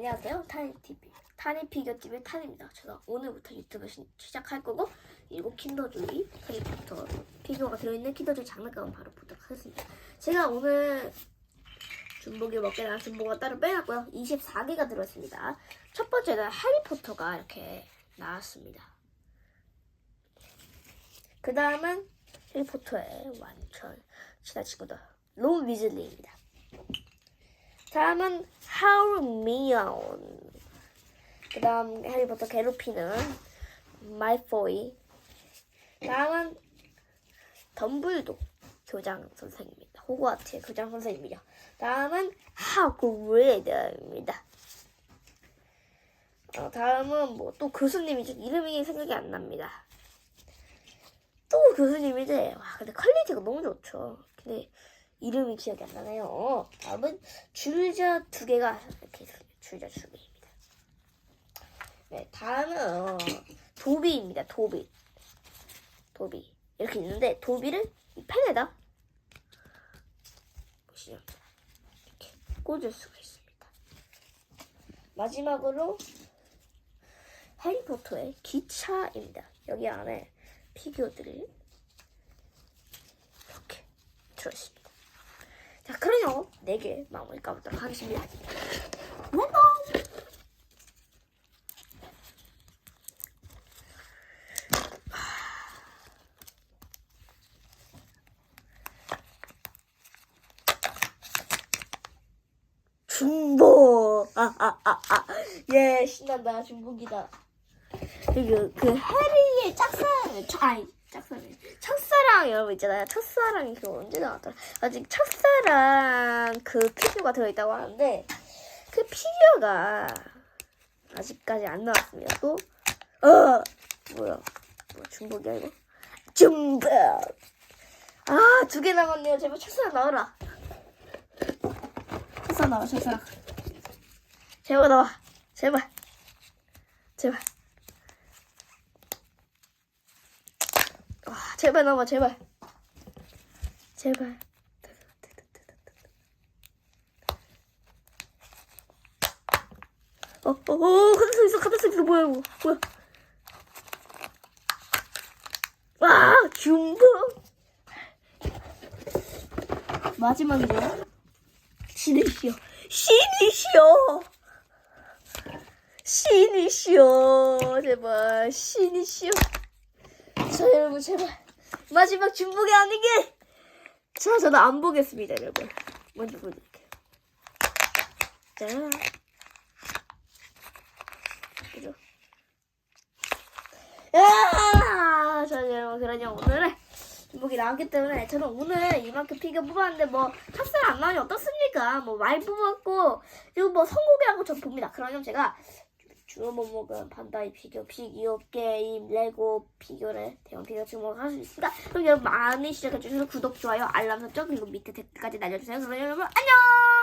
안녕하세요. 타니TV. 타니피겨TV의 탄입니다. 제가 오늘부터 유튜브 시, 시작할 거고, 그리고 킨더조이, 해리포터 피규어가 들어있는 킨더조이 장난감을 바로 보도록 하겠습니다. 제가 오늘 중복이 먹게 나온 중복을 따로 빼놨고요. 24개가 들어있습니다. 첫 번째는 해리포터가 이렇게 나왔습니다. 그 다음은 해리포터의 완전 친한 친구들, 론 위즐리입니다. 다음은 하우미온. 그 다음 해리포터 괴롭히는 말포이. 다음은 덤블도 교장 선생입니다. 호그와트의 교장 선생입니다. 다음은 하그리드입니다. 어, 다음은 뭐 또 교수님이죠. 이름이 생각이 안 납니다. 또 교수님인데 와 근데 퀄리티가 너무 좋죠. 근데 이름이 기억이 안 나네요. 다음은 줄자 두 개가 이렇게. 줄자 두 개입니다. 네, 다음은 어, 도비입니다. 도비. 도비. 이렇게 있는데 도비를 이 펜에다 보시면 이렇게 꽂을 수가 있습니다. 마지막으로 해리포터의 기차입니다. 여기 안에 피규어들이 이렇게 들어있습니다. 자, 그럼요. 4개 마무리 까보도록 하겠습니다. 완성! 중복! 아, 아, 아, 아. 예, 신난다. 중복이다. 그리고 그 해리의 짝사랑, 아니, 짝사랑. 첫사랑 여러분 있잖아요. 첫사랑이 그 언제 나왔더라? 아직 첫사랑 그 피규어가 들어있다고 하는데 그 피규어가 아직까지 안 나왔습니다. 또, 어, 뭐야? 뭐 중복이야 이거? 중복! 아, 두 개 남았네요. 제발 첫사랑 나와라. 첫사랑 나와, 첫사랑. 제발 나와. 제발. 제발. 와, 제발 나와, 제발. 제발. 어, 어, 어, 가득 있어, 가득 있어, 뭐야, 이거, 뭐야. 와, 중복. 마지막이죠. 신이시여, 신이시여. 신이시여, 제발, 신이시여. 자, 여러분, 제발. 마지막 중복이 아니게. 자, 저는 안 보겠습니다, 여러분. 먼저 보여드릴게요. 자. 그죠? 야! 자, 여러분, 그러냐, 오늘은 중복이 나왔기 때문에 저는 오늘 이만큼 피규어 뽑았는데 뭐 탑살 안 나오니 어떻습니까? 뭐 많이 뽑았고 그리고 뭐 성공이라고 전 봅니다. 그러면 제가 주로 못 먹은 반다이 피규어, 피규어 게임, 레고 피규어를 대형 피규어 주목할 수 있습니다. 그럼 여러분 많이 시작해주셔서 구독, 좋아요, 알람 설정 그리고 밑에 댓글까지 날려주세요. 그럼 여러분 안녕!